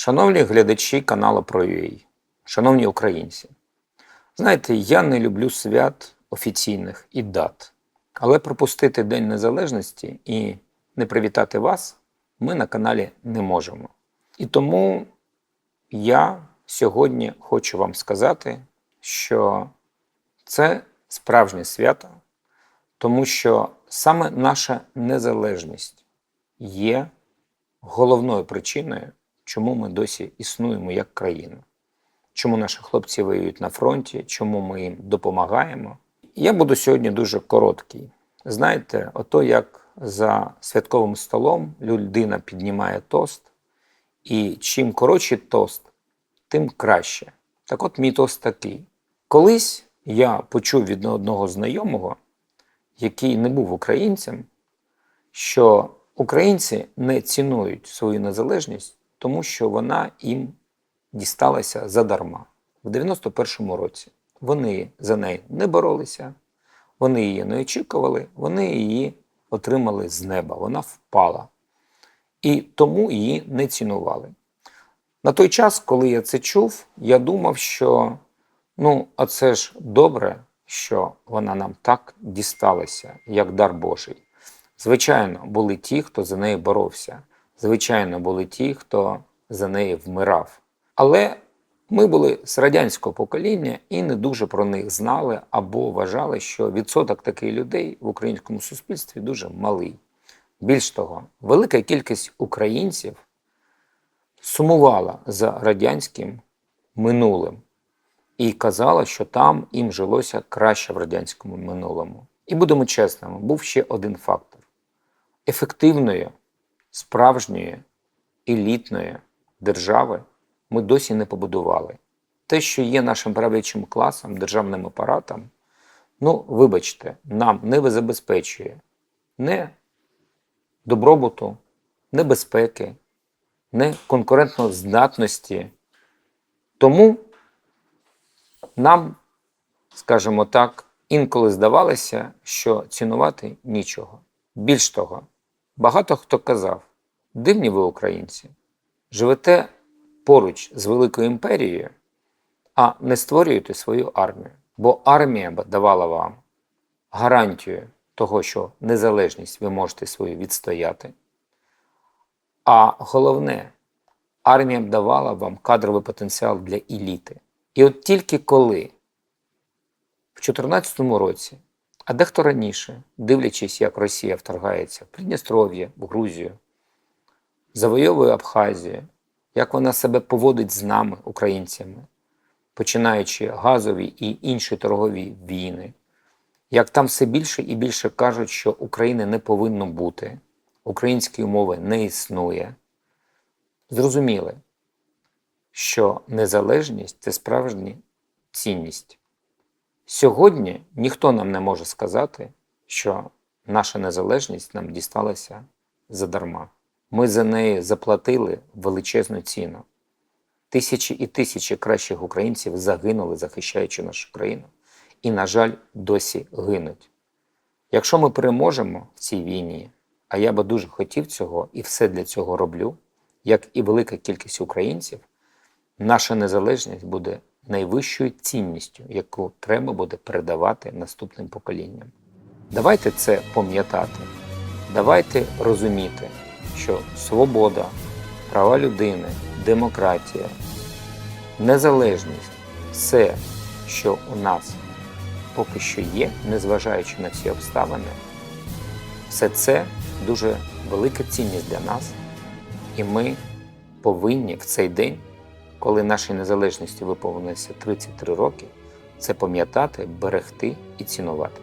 Шановні глядачі каналу ProUA, шановні українці, знаєте, я не люблю свят офіційних і дат, але пропустити День Незалежності і не привітати вас ми на каналі не можемо. І тому я сьогодні хочу вам сказати, що це справжнє свято, тому що саме наша незалежність є головною причиною, чому ми досі існуємо як країна, чому наші хлопці воюють на фронті, чому ми їм допомагаємо. Я буду сьогодні дуже короткий. Знаєте, ото як за святковим столом людина піднімає тост, і чим коротший тост, тим краще. Так от мій тост такий. Колись я почув від одного знайомого, який не був українцем, що українці не цінують свою незалежність, тому що вона їм дісталася задарма в 91-му році. Вони за неї не боролися, вони її не очікували, вони її отримали з неба, вона впала. І тому її не цінували. На той час, коли я це чув, я думав, що ну, а це ж добре, що вона нам так дісталася, як дар Божий. Звичайно, були ті, хто за неї боровся. Звичайно, були ті, хто за неї вмирав. Але ми були з радянського покоління і не дуже про них знали або вважали, що відсоток таких людей в українському суспільстві дуже малий. Більш того, велика кількість українців сумувала за радянським минулим і казала, що там їм жилося краще в радянському минулому. І будемо чесними, був ще один фактор: ефективної, справжньої, елітної держави ми досі не побудували. Те, що є нашим правлячим класом, державним апаратом, ну, вибачте, нам не забезпечує не добробуту, не безпеки, не конкурентноздатності. Тому нам, скажімо так, інколи здавалося, що цінувати нічого. Більш того, багато хто казав: дивні ви українці, живете поруч з великою імперією, а не створюєте свою армію. Бо армія б давала вам гарантію того, що незалежність ви можете свою відстояти. А головне, армія б давала вам кадровий потенціал для еліти. І от тільки коли в 2014 році, а дехто раніше, дивлячись, як Росія вторгається в Придністров'я, в Грузію, завойовує Абхазію, як вона себе поводить з нами, українцями, починаючи газові і інші торгові війни, як там все більше і більше кажуть, що України не повинно бути, української мови не існує, зрозуміли, що незалежність це справжня цінність. Сьогодні ніхто нам не може сказати, що наша незалежність нам дісталася задарма. Ми за неї заплатили величезну ціну. Тисячі і тисячі кращих українців загинули, захищаючи нашу країну, і, на жаль, досі гинуть. Якщо ми переможемо в цій війні, а я би дуже хотів цього і все для цього роблю, як і велика кількість українців, наша незалежність буде найвищою цінністю, яку треба буде передавати наступним поколінням. Давайте це пам'ятати, давайте розуміти, що свобода, права людини, демократія, незалежність все, що у нас поки що є, незважаючи на всі обставини, все це дуже велика цінність для нас, і ми повинні в цей день, коли нашій незалежності виповнилося 33 роки, це пам'ятати, берегти і цінувати.